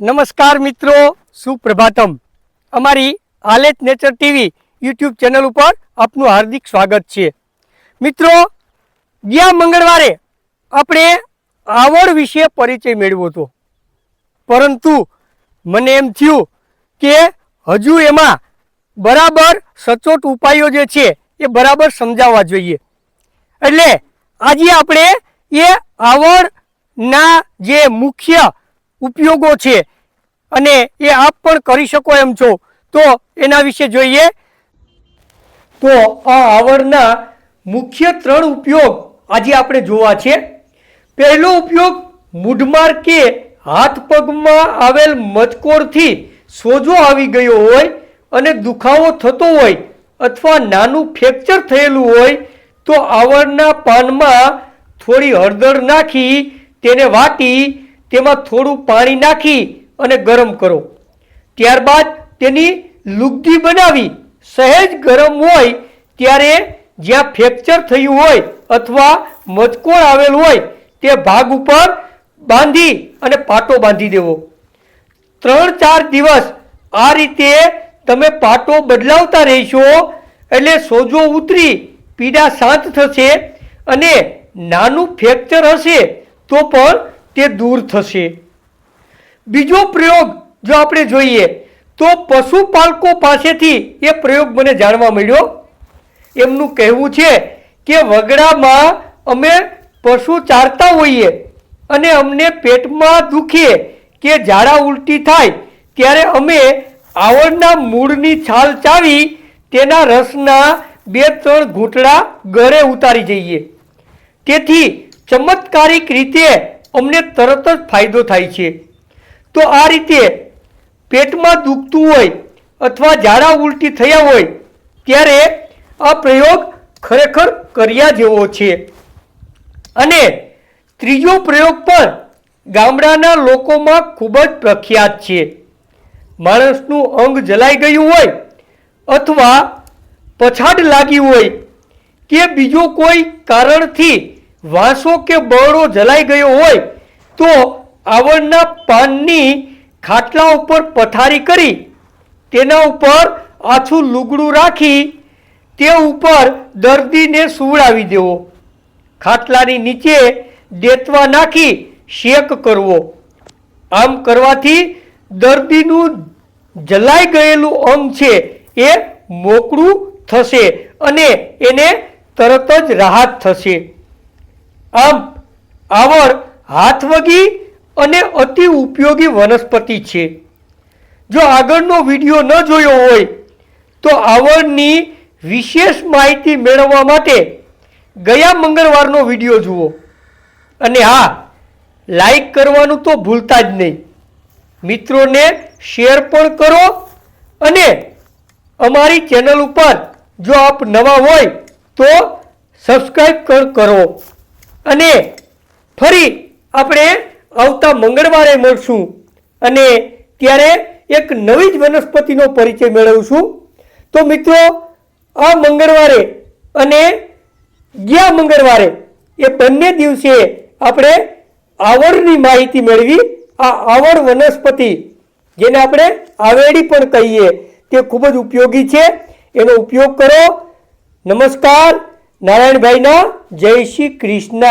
નમસ્કાર મિત્રો, સુપ્રભાતમ. અમારી આલેટ નેચર ટીવી યુટ્યુબ ચેનલ ઉપર આપનું હાર્દિક સ્વાગત છે. મિત્રો, ગયા મંગળવારે આપણે આવડ વિશે પરિચય મેળવ્યો હતો. પરંતુ મને એમ થયું કે હજુ એમાં બરાબર સચોટ ઉપાયો જે છે એ બરાબર સમજાવવા જોઈએ. એટલે આજે આપણે એ આવડના જે મુખ્ય ઉપયોગો છે અને એ આપ પણ કરી શકો એમ છો. તો એના વિશે જોઈએ. તો આ આવડના મુખ્ય ત્રણ ઉપયોગ આજે આપણે જોવા છે. પહેલો ઉપયોગ, મૂઢમાર કે હાથ પગમાં આવેલ મચકોરથી સોજો આવી ગયો હોય અને દુખાવો થતો હોય અથવા નાનું ફ્રેક્ચર થયેલું હોય, તો આવડના પાનમાં થોડી હળદર નાખી, તેને વાટી તેમાં થોડું પાણી નાખી અને ગરમ કરો. ત્યારબાદ તેની લુગદી બનાવી. સહેજ ગરમ હોય ત્યારે જ્યાં ફ્રેક્ચર થયું હોય અથવા મચકોળ આવેલ હોય તે ભાગ ઉપર બાંધી અને પાટો બાંધી દેવો. ત્રણ ચાર દિવસ આ રીતે તમે પાટો બદલાવતા રહેશો એટલે સોજો ઉતરી, પીડા શાંત થશે અને નાનું ફ્રેક્ચર હશે તો પણ તે દૂર થશે. બીજો પ્રયોગ જો આપણે જોઈએ, તો પશુપાલકો પાસેથી એ પ્રયોગ મને જાણવા મળ્યો. એમનું કહેવું છે કે વગડામાં અમે પશુ ચારતા હોઈએ અને અમને પેટમાં દુખે કે ઝાડા ઉલટી થાય, ત્યારે અમે આવડના મૂળની છાલ ચાવી તેના રસના બે ત્રણ ઘૂંટડા ગળે ઉતારી જઈએ. તેથી ચમત્કારિક રીતે અમને તરત જ ફાયદો થાય છે. તો આ રીતે પેટમાં દુખતું હોય અથવા ઝાડા ઉલટી થયા હોય ત્યારે આ પ્રયોગ ખરેખર કર્યા જેવો છે. અને ત્રીજો પ્રયોગ પણ ગામડાના લોકોમાં ખૂબ જ પ્રખ્યાત છે. માણસનું અંગ જલાઈ ગયું હોય અથવા પછાડ લાગી હોય કે બીજો કોઈ કારણથી વાંસો કે બરડો જલાઈ ગયો હોય તો આવડના પાનની ખાટલા ઉપર પથારી કરી તેના ઉપર આછું લુગડું રાખી તે ઉપર દર્દીને સુવડાવી દેવો. ખાટલાની નીચે દેતવા નાખી શેક કરવો. આમ કરવાથી દર્દીનું જલાઈ ગયેલું અંગ છે એ મોકળું થશે અને એને તરત જ રાહત થશે. આમ આવડ હાથવગી અને અતિ ઉપયોગી વનસ્પતિ છે. જો આગળનો વીડિયો ન જોયો હોય, તો આવડની વિશેષ માહિતી મેળવવા માટે ગયા મંગળવારનો વીડિયો જુઓ. અને હા, લાઈક કરવાનું તો ભૂલતા જ નહીં. મિત્રોને શેર પણ કરો અને અમારી ચેનલ ઉપર જો આપ નવા હોય તો સબસ્ક્રાઈબ કરો. અને ફરી આપણે આવતા મંગળવારે મળશું અને ત્યારે એક નવી જ વનસ્પતિનો પરિચય મેળવશું. તો મિત્રો, આ મંગળવારે અને ગયા મંગળવારે એ બંને દિવસે આપણે આવડની માહિતી મેળવી. આ આવડ વનસ્પતિ, જેને આપણે આવેડી પણ કહીએ, તે ખૂબ જ ઉપયોગી છે. એનો ઉપયોગ કરો. નમસ્કાર. નારાયણભાઈના જય શ્રી કૃષ્ણ.